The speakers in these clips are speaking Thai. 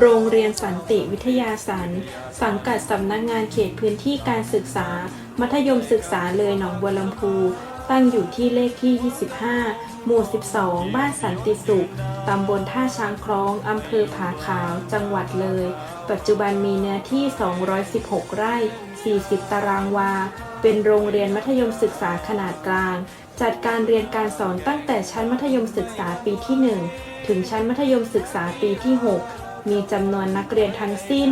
โรงเรียนสันติวิทยาสัน สังกัดสำนักงานเขตพื้นที่การศึกษา มัธยมศึกษาเลยหนองบัวลำพู ตั้งอยู่ที่เลขที่ 25 หมู่ 12 บ้านสันติสุข ตำบลท่าช้างคล้อง อำเภอผาขาว จังหวัดเลย ปัจจุบันมีเนื้อที่ 216 ไร่ 40 ตารางวา เป็นโรงเรียนมัธยมศึกษาขนาดกลาง จัดการเรียนการสอนตั้งแต่ชั้นมัธยมศึกษาปีที่ 1 ถึงชั้นมัธยมศึกษาปีที่ 6 มีจำนวนนักเรียนทั้งสิ้น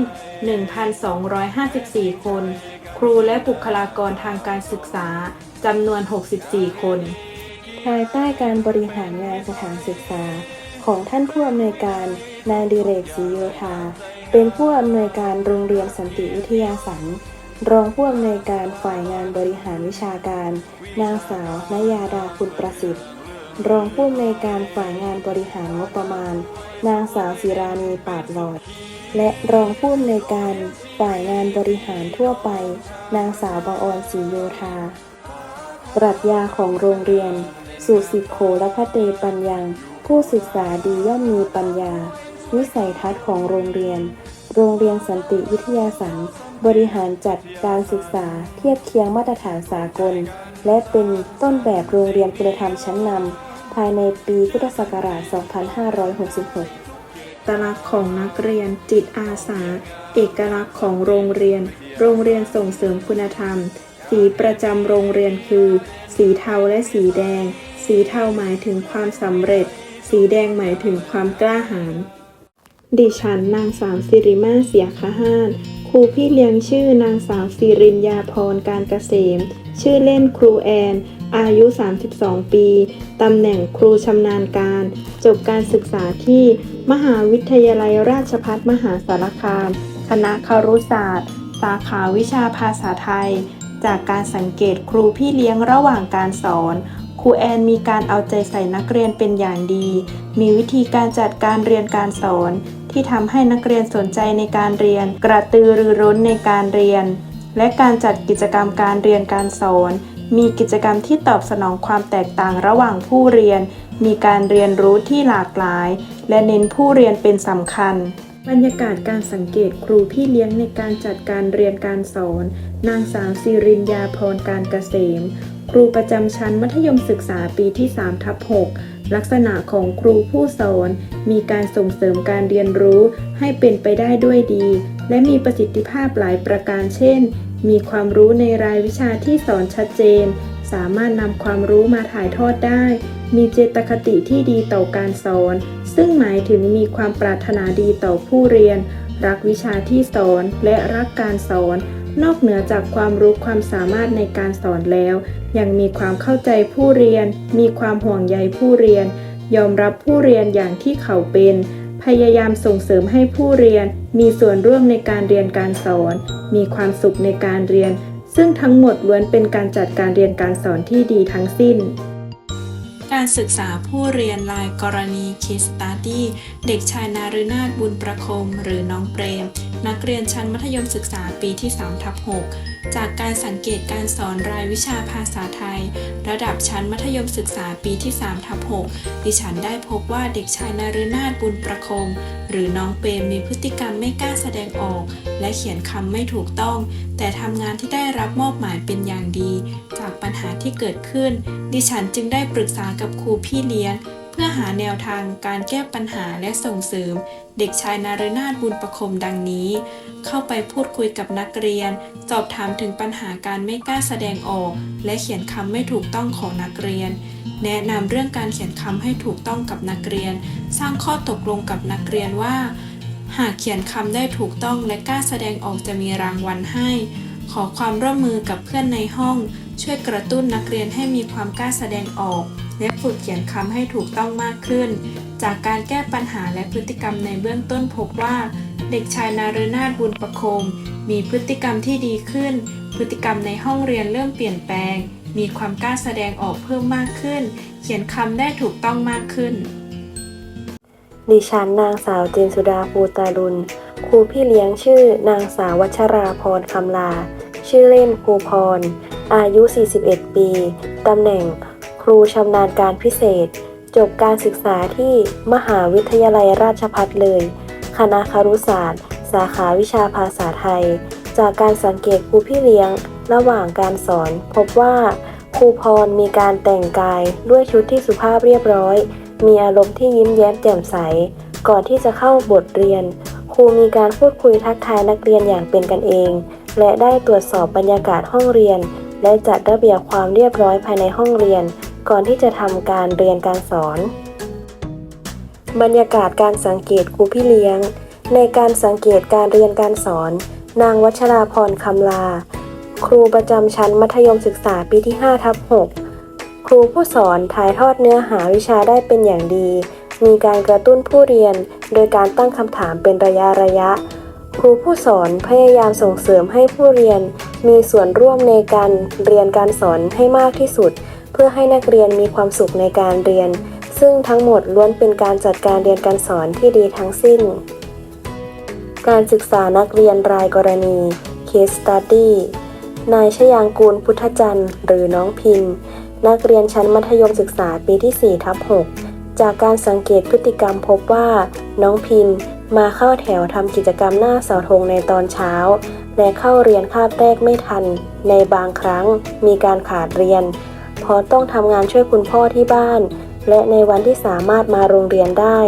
1,254 คน ครูและบุคลากรทางการศึกษาจำนวน 64 คน ภายใต้การบริหารงานสถานศึกษา ของท่านผู้อำนวยการนายดิเรกศรีโยธา เป็นผู้อำนวยการโรงเรียนสันติวิทยาสันรองผู้อำนวยการฝ่ายงานบริหารวิชาการ นางสาวนยาดาคุณประสิทธิ์ รองผู้อำนวยการฝ่ายงานบริหารงบประมาณ นางสาวศิรานีปาดหลอด และรองผู้อำนวยการฝ่ายงานบริหารทั่วไป นางสาวบางออนศรีโยธา ปรัชญาของโรงเรียนสู่สิโคและพระเตปัญญังผู้ศึกษาดีย่อมมีปัญญา วิสัยทัศน์ของโรงเรียน โรงเรียนสันติวิทยาสันบริหารจัดการศึกษาเทียบเคียงมาตรฐานสากล และเป็นต้นแบบโรงเรียนคุณธรรมชั้นนำายในปีพุทธศักราช 2566เอกลักษณ์ของนักเรียนจิตอาสา เอกลักษณ์ของโรงเรียน โรงเรียนส่งเสริมคุณธรรม สีประจำโรงเรียนคือ สีเทาและสีแดง สีเทาหมายถึงความสำเร็จ สีแดงหมายถึงความกล้าหาญดิฉันนางสาวสิริมาเสียคห้านครูพี่เลี้ยงชื่อนางสาวสิรินยาพรการเกษม ชื่อเล่นครูแอน อายุ 32 ปี ตำแหน่งครูชำนาญการ จบการศึกษาที่มหาวิทยาลัยราชภัฏมหาสารคาม คณะครุศาสตร์ สาขาวิชาภาษาไทย จากการสังเกตครูพี่เลี้ยงระหว่างการสอน ครูแอนมีการเอาใจใส่นักเรียนเป็นอย่างดี มีวิธีการจัดการเรียนการสอน ที่ทำให้นักเรียนสนใจในการเรียน กระตือรือร้นในการเรียน และการจัดกิจกรรมการเรียนการสอน มีกิจกรรมที่ตอบสนองความแตกต่างระหว่างผู้เรียน มีการเรียนรู้ที่หลากหลาย และเน้นผู้เรียนเป็นสำคัญ บรรยากาศการสังเกตครูพี่เลี้ยงในการจัดการเรียนการสอน นางสาวสิรินยาพรการเกษม ครูประจำชั้นมัธยมศึกษาปีที่3ทับ6ลักษณะของครูผู้สอน มีการส่งเสริมการเรียนรู้ให้เป็นไปได้ด้วยดี และมีประสิทธิภาพหลายประการเช่น มีความรู้ในรายวิชาที่สอนชัดเจน สามารถนำความรู้มาถ่ายทอดได้ มีเจตคติที่ดีต่อการสอน ซึ่งหมายถึงมีความปรารถนาดีต่อผู้เรียน รักวิชาที่สอนและรักการสอน นอกเหนือจากความรู้ความสามารถในการสอนแล้ว ยังมีความเข้าใจผู้เรียน มีความห่วงใยผู้เรียน ยอมรับผู้เรียนอย่างที่เขาเป็น พยายามส่งเสริมให้ผู้เรียน มีส่วนร่วมในการเรียนการสอน มีความสุขในการเรียน ซึ่งทั้งหมดล้วนเป็นการจัดการเรียนการสอนที่ดีทั้งสิ้น การศึกษาผู้เรียนรายกรณี Case Study เด็กชายนารุนาถบุญประคม หรือน้องเปรม นักเรียนชั้นมัธยมศึกษาปีที่3ทับ6จากการสังเกตการสอนรายวิชาภาษาไทย ระดับชั้นมัธยมศึกษาปีที่3ทับ6ดิฉันได้พบว่าเด็กชายนารุนาถบุญประคม หรือน้องเปรมมีพฤติกรรมไม่กล้าแสดงออก และเขียนคำไม่ถูกต้อง แต่ทำงานที่ได้รับมอบหมายเป็นอย่างดี จากปัญหาที่เกิดขึ้น ดิฉันจึงได้ปรึกษากับครูพี่เลี้ยง เพื่อหาแนวทางการแก้ปัญหาและส่งเสริม เด็กชายนารนาถบุญประคมดังนี้ เข้าไปพูดคุยกับนักเรียน สอบถามถึงปัญหาการไม่กล้าแสดงออก และเขียนคำไม่ถูกต้องของนักเรียน แนะนำเรื่องการเขียนคำให้ถูกต้องกับนักเรียน สร้างข้อตกลงกับนักเรียนว่า หากเขียนคำได้ถูกต้องและกล้าแสดงออกจะมีรางวัลให้ขอความร่วมมือกับเพื่อนในห้อง ช่วยกระตุ้นนักเรียนให้มีความกล้าแสดงออก และฝึกเขียนคำให้ถูกต้องมากขึ้น จากการแก้ปัญหาและพฤติกรรมในเบื้องต้นพบว่า เด็กชายนารุนาถบุญประคม มีพฤติกรรมที่ดีขึ้น พฤติกรรมในห้องเรียนเริ่มเปลี่ยนแปลง มีความกล้าแสดงออกเพิ่มมากขึ้น เขียนคำได้ถูกต้องมากขึ้น ดิฉันนางสาวเจนสุดาภูตารุณครูพี่เลี้ยงชื่อนางสาววัชราพรคำลา ชื่อเล่นครูพร อายุ 41 ปี ตำแหน่งครูชำนาญการพิเศษ จบการศึกษาที่มหาวิทยาลัยราชภัฏเลยคคณะครุศาสตร์ สาขาวิชาภาษาไทย จากการสังเกตครูพี่เลี้ยง ระหว่างการสอน พบว่าครูพรมีการแต่งกายด้วยชุดที่สุภาพเรียบร้อย มีอารมณ์ที่ยิ้มแย้มแจ่มใส ก่อนที่จะเข้าบทเรียน ครูมีการพูดคุยทักทายนักเรียนอย่างเป็นกันเอง และได้ตรวจสอบบรรยากาศห้องเรียน และจัดระเบียบความเรียบร้อยภายในห้องเรียน ก่อนที่จะทำการเรียนการสอน บรรยากาศการสังเกตครูพี่เลี้ยง ในการสังเกตการเรียนการสอน นางวัชราพรคำลา ครูประจำชั้นมัธยมศึกษาปีที่5ทับ6ครูผู้สอนถ่ายทอดเนื้อหาวิชาได้เป็นอย่างดี มีการกระตุ้นผู้เรียน โดยการตั้งคำถามเป็นระยะระยะ ครูผู้สอนพยายามส่งเสริมให้ผู้เรียน มีส่วนร่วมในการเรียนการสอนให้มากที่สุด เพื่อให้นักเรียนมีความสุขในการเรียน ซึ่งทั้งหมดล้วนเป็นการจัดการเรียนการสอนที่ดีทั้งสิ้น การศึกษานักเรียนรายกรณี Case Study นายชยางกูลพุทธจันทร์ หรือน้องพิน นักเรียนชั้นมัธยมศึกษาปีที่4ทับ6จากการสังเกตพฤติกรรมพบว่า น้องพิน มาเข้าแถวทำกิจกรรมหน้าเสาธงในตอนเช้า และเข้าเรียนคาบแรกไม่ทัน ในบางครั้งมีการขาดเรียน เพราะต้องทำงานช่วยคุณพ่อที่บ้าน และในวันที่สามารถมาโรงเรียนได้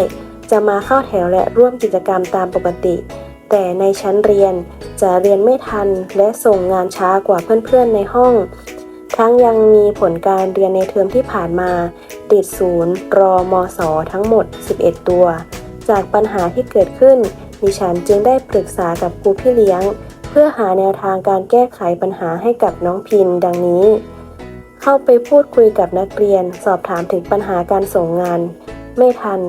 จะมาเข้าแถวและร่วมกิจกรรมตามปกติ แต่ในชั้นเรียนจะเรียนไม่ทันและส่งงานช้ากว่าเพื่อนๆในห้อง ทั้งยังมีผลการเรียนในเทอมที่ผ่านมา ติดศูนย์รอมศทั้งหมด 11 ตัว จากปัญหาที่เกิดขึ้น ดิฉันจึงได้ปรึกษากับครูพี่เลี้ยง เพื่อหาแนวทางการแก้ไขปัญหาให้กับน้องพินดังนี้ เข้าไปพูดคุยกับนักเรียน สอบถามถึงปัญหาการส่งงาน ไม่ทัน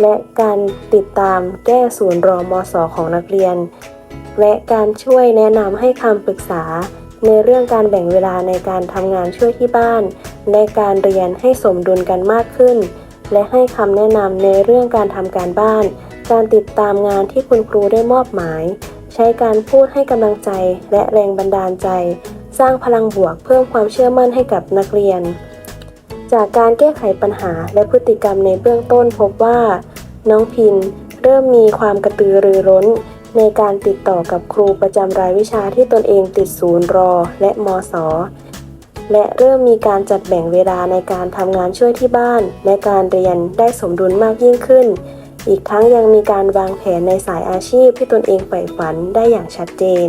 และการติดตามแก้ศูนย์รอมศของนักเรียน และการช่วยแนะนำให้คำปรึกษาในเรื่องการแบ่งเวลาในการทำงานช่วยที่บ้านและการเรียนให้สมดุลกันมากขึ้น และให้คำแนะนำในเรื่องการทำการบ้าน การติดตามงานที่คุณครูได้มอบหมาย ใช้การพูดให้กำลังใจและแรงบันดาลใจ สร้างพลังบวกเพิ่มความเชื่อมั่นให้กับนักเรียน จากการแก้ไขปัญหาและพฤติกรรมในเบื้องต้นพบว่า น้องพินเริ่มมีความกระตือรือร้น ในการติดต่อกับครูประจำรายวิชาที่ตนเองติดศูนย์รอและมศ และเริ่มมีการจัดแบ่งเวลาในการทำงานช่วยที่บ้าน และการเรียนได้สมดุลมากยิ่งขึ้น อีกทั้งยังมีการวางแผนในสายอาชีพที่ตนเองใฝ่ฝันได้อย่างชัดเจน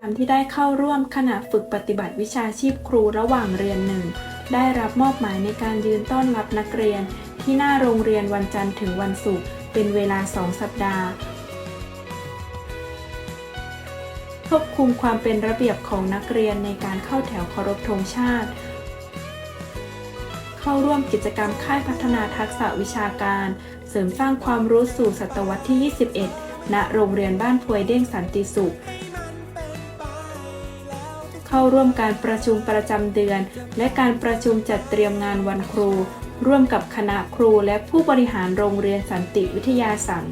ตามที่ได้เข้าร่วมขณะฝึกปฏิบัติวิชาชีพครูระหว่างเรียนหนึ่งได้รับมอบหมายในการยืนต้อนรับนักเรียน ที่หน้าโรงเรียนวันจันทร์ถึงวันศุกร์เป็นเวลา 2 สัปดาห์ ควบคุมความเป็นระเบียบของนักเรียนในการเข้าแถวเคารพธงชาติ เข้าร่วมกิจกรรมค่ายพัฒนาทักษะวิชาการ เสริมสร้างความรู้สู่ศตวรรษที่ 21 ณ โรงเรียนบ้านพวยเด้งสันติสุข เข้าร่วมการประชุมประจำเดือน และการประชุมจัดเตรียมงานวันครู ร่วมกับคณะครูและผู้บริหารโรงเรียนสันติวิทยาสัน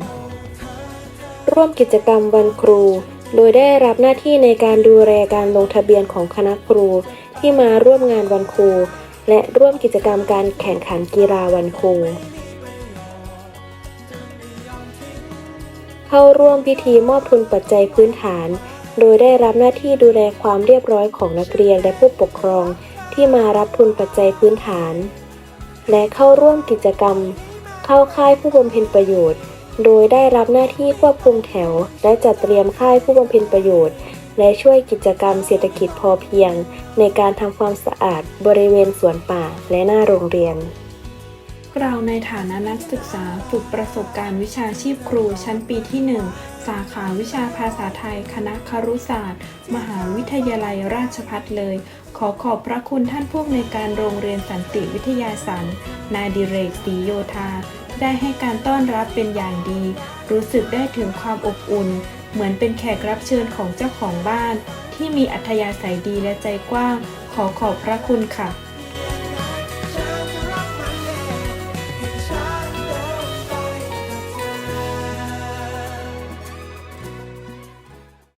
ร่วมกิจกรรมวันครู โดยได้รับหน้าที่ในการดูแลการลงทะเบียนของคณะครูที่มาร่วมงานวันครู และร่วมกิจกรรมการแข่งขันกีฬาวันครูเข้าร่วมพิธีมอบทุนปัจจัยพื้นฐาน โดยได้รับหน้าที่ดูแลความเรียบร้อยของนักเรียนและผู้ปกครองที่มารับทุนปัจจัยพื้นฐาน และเข้าร่วมกิจกรรม เข้าค่ายผู้บำเพ็ญประโยชน์ โดยได้รับหน้าที่ควบคุมแถว และจัดเตรียมค่ายผู้บำเพ็ญประโยชน์ และช่วยกิจกรรมเศรษฐกิจพอเพียง ในการทำความสะอาดบริเวณสวนป่าและหน้าโรงเรียนเราในฐานะนักศึกษาฝึกประสบการณ์วิชาชีพครูชั้นปีที่ 1 สาขาวิชาภาษาไทย คณะครุศาสตร์ มหาวิทยาลัยราชภัฏเลย ขอขอบพระคุณท่านผู้อำนวยการโรงเรียนสันติวิทยาสันนายดิเรกศรีโยธา ได้ให้การต้อนรับเป็นอย่างดี รู้สึกได้ถึงความอบอุ่น เหมือนเป็นแขกรับเชิญของเจ้าของบ้าน ที่มีอัธยาศัยดีและใจกว้าง ขอขอบพระคุณค่ะ